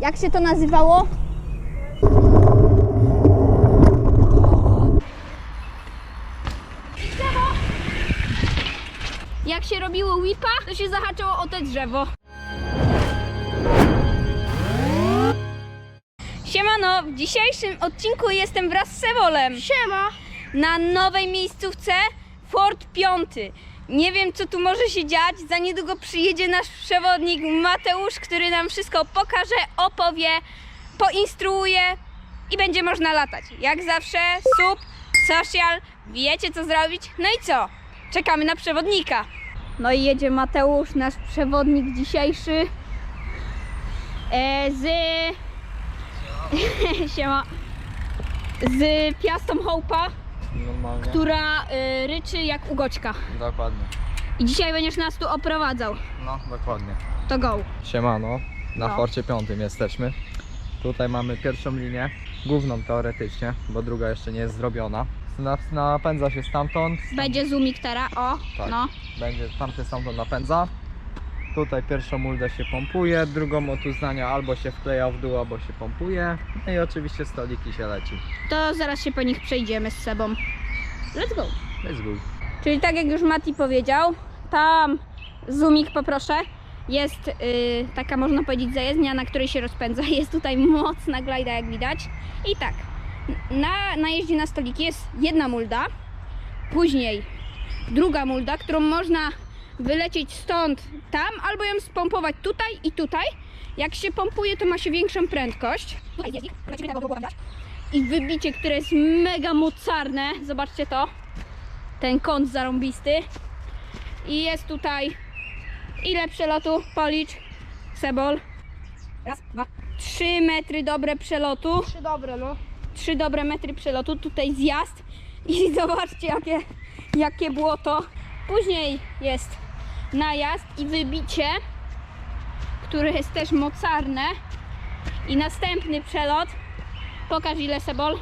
Jak się to nazywało? Drzewo! Jak się robiło whipa, to się zahaczało o te drzewo. Siemano, w dzisiejszym odcinku jestem wraz z Sewolem. Siema! Na nowej miejscówce Fort 5. Nie wiem, co tu może się dziać. Za niedługo przyjedzie nasz przewodnik Mateusz, który nam wszystko pokaże, opowie, poinstruuje i będzie można latać. Jak zawsze, sub, social, wiecie co zrobić. No i co? Czekamy na przewodnika. No i jedzie Mateusz, nasz przewodnik dzisiejszy. E, z Siema. Z piastą Hope'a, Normalnie. która y, ryczy jak ugoćka. Dokładnie. I dzisiaj będziesz nas tu oprowadzał. No, dokładnie. To go. Siemano, na No. Forcie 5 jesteśmy. Tutaj mamy pierwszą linię, główną teoretycznie, bo druga jeszcze nie jest zrobiona. Na- Napędza się stamtąd, Będzie zoomik teraz, o, Tak. no. będzie tam się stamtąd napędza. Tutaj pierwszą muldę się pompuje, drugą od uznania albo się wkleja w dół, albo się pompuje. No i oczywiście stoliki się leci. To zaraz się po nich przejdziemy z sobą. Let's go. Let's go. Czyli tak jak już Mati powiedział, tam zoomik poproszę. Jest y, taka można powiedzieć zajezdnia, na której się rozpędza. Jest tutaj mocna glajda jak widać. I tak, na, na jeździe na stoliki jest jedna mulda, później druga mulda, którą można wylecieć stąd tam, albo ją spompować tutaj i tutaj. Jak się pompuje, to ma się większą prędkość. I wybicie, które jest mega mocarne. Zobaczcie to ten kąt zarąbisty. I jest tutaj ile przelotu? Policz. Sebol. Raz, dwa. Trzy metry dobre przelotu. Trzy dobre, no. Trzy dobre metry przelotu. Tutaj zjazd. I zobaczcie jakie, jakie błoto. Później jest najazd i wybicie, które jest też mocarne. I następny przelot. Pokaż ile Sebol.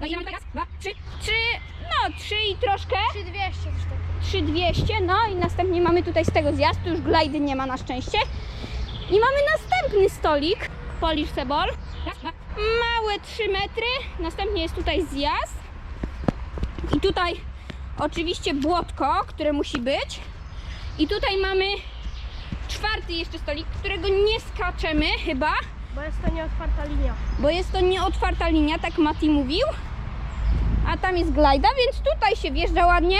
No ile teraz? Dwa, trzy, trzy, no trzy i troszkę. 3200 coś takiego. 3200, no i następnie mamy tutaj z tego zjazd, tu już glajdy nie ma na szczęście. I mamy następny stolik. Raz, dwa. Małe 3 metry, następnie jest tutaj zjazd. I tutaj oczywiście błotko, które musi być. I tutaj mamy czwarty jeszcze stolik, którego nie skaczemy chyba, Bo jest to nieotwarta linia. bo jest to nieotwarta linia, tak Mati mówił. A tam jest glajda, więc tutaj się wjeżdża ładnie.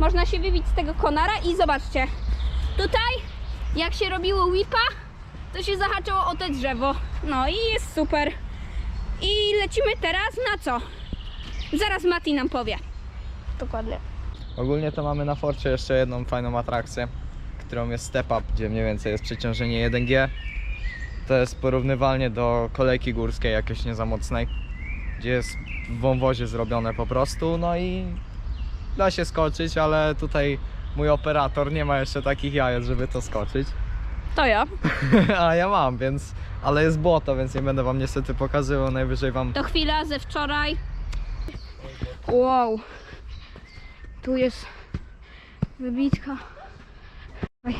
Można się wybić z tego konara i zobaczcie. Tutaj, jak się robiło whipa, to się zahaczało o te drzewo. No i jest super. I lecimy teraz na co? Zaraz Mati nam powie. Dokładnie. Ogólnie to mamy na Forcie jeszcze jedną fajną atrakcję, którą jest Step Up, gdzie mniej więcej jest przeciążenie 1G. To jest porównywalnie do kolejki górskiej jakiejś nie za mocnej, gdzie jest w wąwozie zrobione po prostu, no i da się skoczyć, ale tutaj mój operator nie ma jeszcze takich jajec, żeby to skoczyć. To ja. A ja mam, więc, ale jest błoto, więc nie będę wam niestety pokazywał, najwyżej wam To chwila ze wczoraj. Wow. Tu jest wybitka. Oj.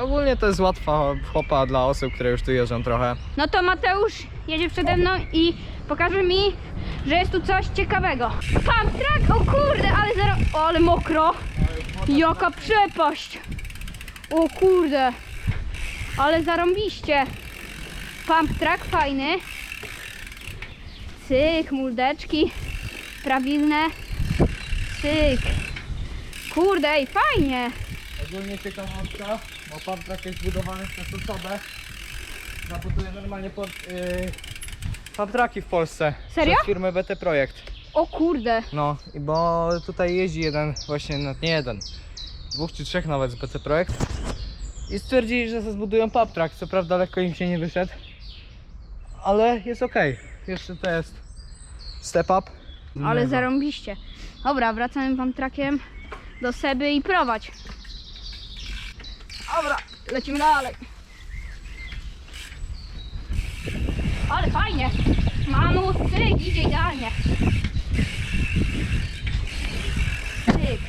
Ogólnie to jest łatwa chopa dla osób, które już tu jeżdżą trochę. No to Mateusz jedzie przede mną i pokaże mi, że jest tu coś ciekawego. Pump track, o kurde, ale zero... O, ale mokro. Jaka przepaść. O kurde. Ale zarąbiście. Pump track fajny. Cyk, muldeczki. Prawilne. Cyk. Kurde, ej, fajnie. Ogólnie ciekawostka, bo pan track jest zbudowany przez osobę. Zabuduje normalnie pod, yy, pump tracki w Polsce. Serio? Przez firmę BT Projekt. O kurde. No, i bo tutaj jeździ jeden, właśnie no, nie jeden, dwóch czy trzech nawet z BT Projekt. I stwierdzili, że zbudują pump track. Co prawda lekko im się nie wyszedł, ale jest ok. Jeszcze to jest step up. Ale Mega. zarąbiście. Dobra, wracamy wam trakiem do Seby i prowadź. Dobra, lecimy dalej. Ale fajnie. Manu, cyk, idzie idealnie. Cyk.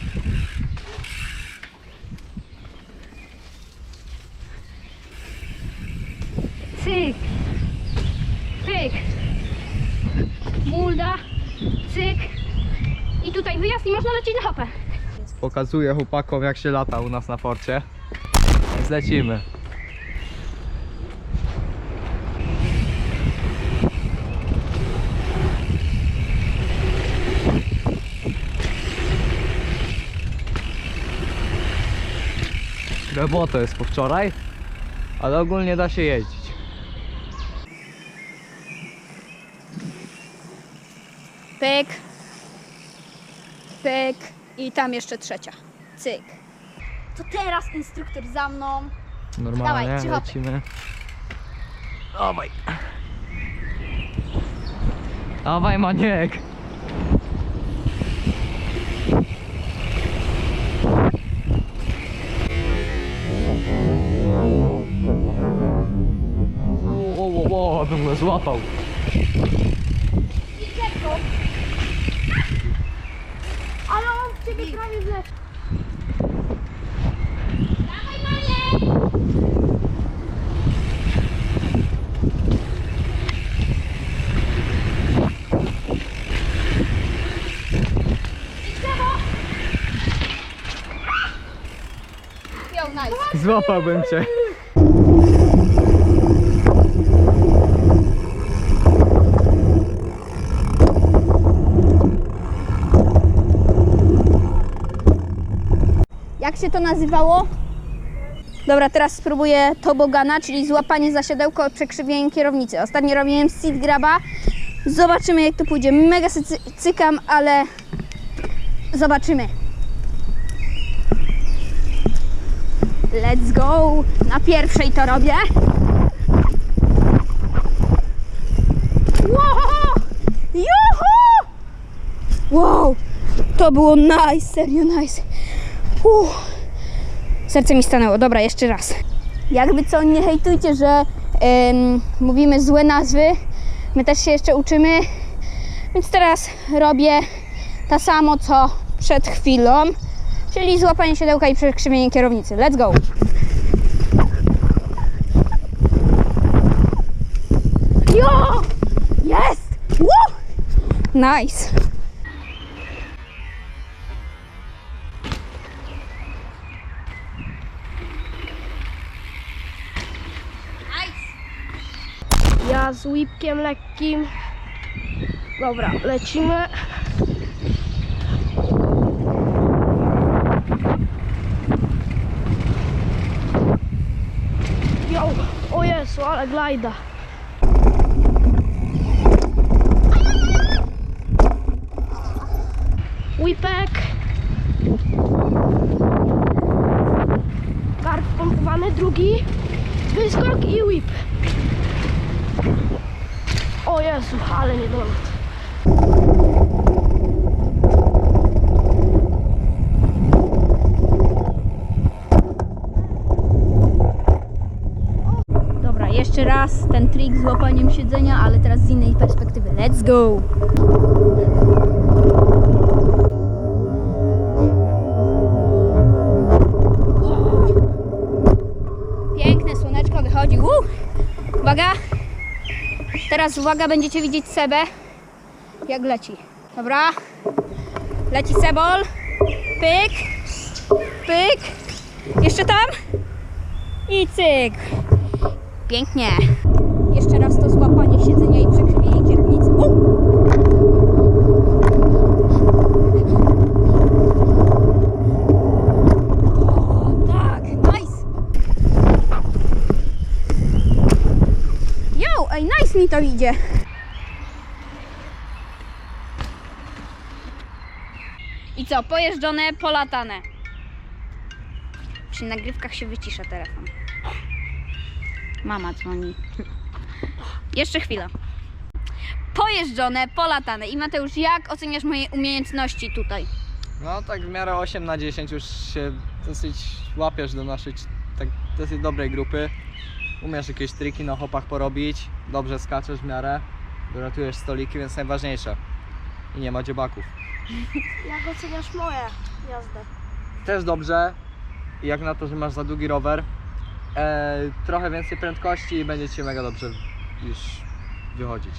Cyk. Cyk. Mulda. Cyk. I tutaj wyjazd i można lecieć na hopę. Pokazuję chłopakom jak się lata u nas na forcie. Więc lecimy. Bo to jest po wczoraj, ale ogólnie da się jeździć. Pyk. Pyk. I tam jeszcze trzecia. Cyk. To teraz instruktor za mną. Normalnie Dawaj, trzy hopy. lecimy. Dawaj. Dawaj maniek. O, o, o, bym go złapał. Złapałbym cię. Jak się to nazywało? Dobra, teraz spróbuję tobogana, czyli złapanie za siodełko przekrzywieniem kierownicy. Ostatnio robiłem seat graba. Zobaczymy jak to pójdzie. Mega się cy- cykam, ale zobaczymy. Let's go! Na pierwszej to robię. Wow! Juhu! Wow! To było nice, serio nice. Uff. Serce mi stanęło. Dobra, jeszcze raz. Jakby co, nie hejtujcie, że em, mówimy złe nazwy. My też się jeszcze uczymy. Więc teraz robię to samo, co przed chwilą. Czyli złapanie siodełka i przekrzywienie kierownicy. Let's go! Jo! Jest! Woo! Nice! Ja z łipkiem lekkim. Dobra, lecimy. Jo, o Jezu, ale glajda. Whipek. Karp pompowany, drugi. Wyskok i whip. O Jezu, ale nie dolot. Dobra, jeszcze raz ten trik z łapaniem siedzenia, ale teraz z innej perspektywy. Let's go! Piękne słoneczko wychodzi. Uh! Uwaga! Teraz uwaga, będziecie widzieć Sebę, jak leci. Dobra? Leci Sebol. Pyk. Pyk. Jeszcze tam. I cyk. Pięknie. Jeszcze raz to złapanie siedzenia i przekrzywienie kierownicy. U! Tak, ej, nice mi to idzie. I co, pojeżdżone, polatane. Przy nagrywkach się wycisza telefon. Mama dzwoni. Jeszcze chwila. Pojeżdżone, polatane. I Mateusz, jak oceniasz moje umiejętności tutaj? No tak w miarę 8 na 10 już się dosyć łapiesz do naszej tak dosyć dobrej grupy. Umiesz jakieś triki na hopach porobić, dobrze skaczesz w miarę, doratujesz stoliki, więc najważniejsze. I nie ma dziebaków. Jak oceniasz moje jazdę? też dobrze. I jak na to, że masz za długi rower, e, trochę więcej prędkości i będzie ci mega dobrze już wychodzić.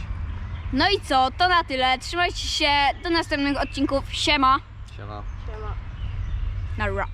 No i co, to na tyle. Trzymajcie się do następnych odcinków. Siema. Siema. Siema. Nara.